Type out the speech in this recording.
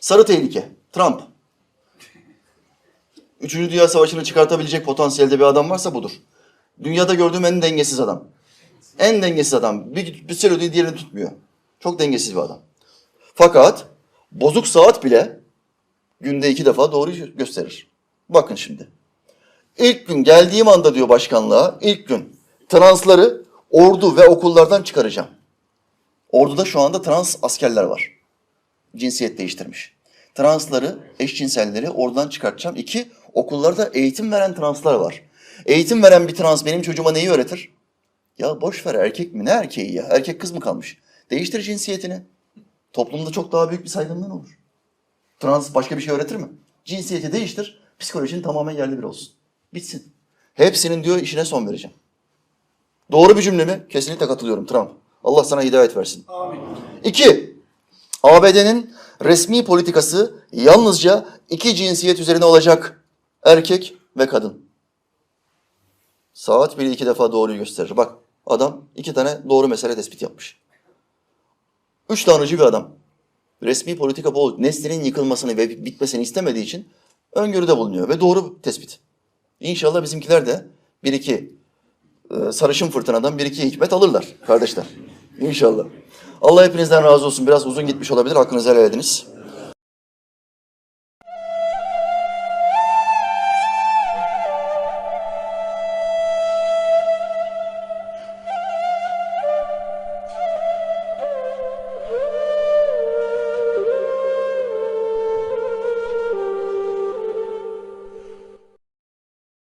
Sarı tehlike. Trump. Üçüncü Dünya Savaşı'nı çıkartabilecek potansiyelde bir adam varsa budur. Dünyada gördüğüm en dengesiz adam. En dengesiz adam. Bir, bir söylediği diğerini tutmuyor. Çok dengesiz bir adam. Fakat bozuk saat bile günde iki defa doğru gösterir. Bakın şimdi. İlk gün geldiğim anda diyor başkanlığa, ilk gün transları ordu ve okullardan çıkaracağım. Orduda şu anda trans askerler var. Cinsiyet değiştirmiş. Transları, eşcinselleri oradan çıkartacağım. İki, okullarda eğitim veren translar var. Eğitim veren bir trans benim çocuğuma neyi öğretir? Ya boş ver erkek mi? Ne erkeği ya? Erkek kız mı kalmış? Değiştir cinsiyetini. Toplumda çok daha büyük bir saygınlığın olur. Trans başka bir şey öğretir mi? Cinsiyeti değiştir, psikolojinin tamamen yerli bir olsun. Bitsin. Hepsinin diyor işine son vereceğim. Doğru bir cümle mi? Kesinlikle katılıyorum Trump. Allah sana hidayet versin. İki, ABD'nin resmi politikası yalnızca iki cinsiyet üzerine olacak. Erkek ve kadın. Saat bile iki defa doğruyu gösterir. Bak adam iki tane doğru mesele tespit yapmış. Üç tanrıcı bir adam. Resmi politika bu. Neslinin yıkılmasını ve bitmesini istemediği için öngörüde bulunuyor ve doğru tespit. İnşallah bizimkiler de bir iki e, sarışın fırtınadan bir iki hikmet alırlar kardeşler. İnşallah. Allah hepinizden razı olsun. Biraz uzun gitmiş olabilir. Hakkınızı helal ediniz.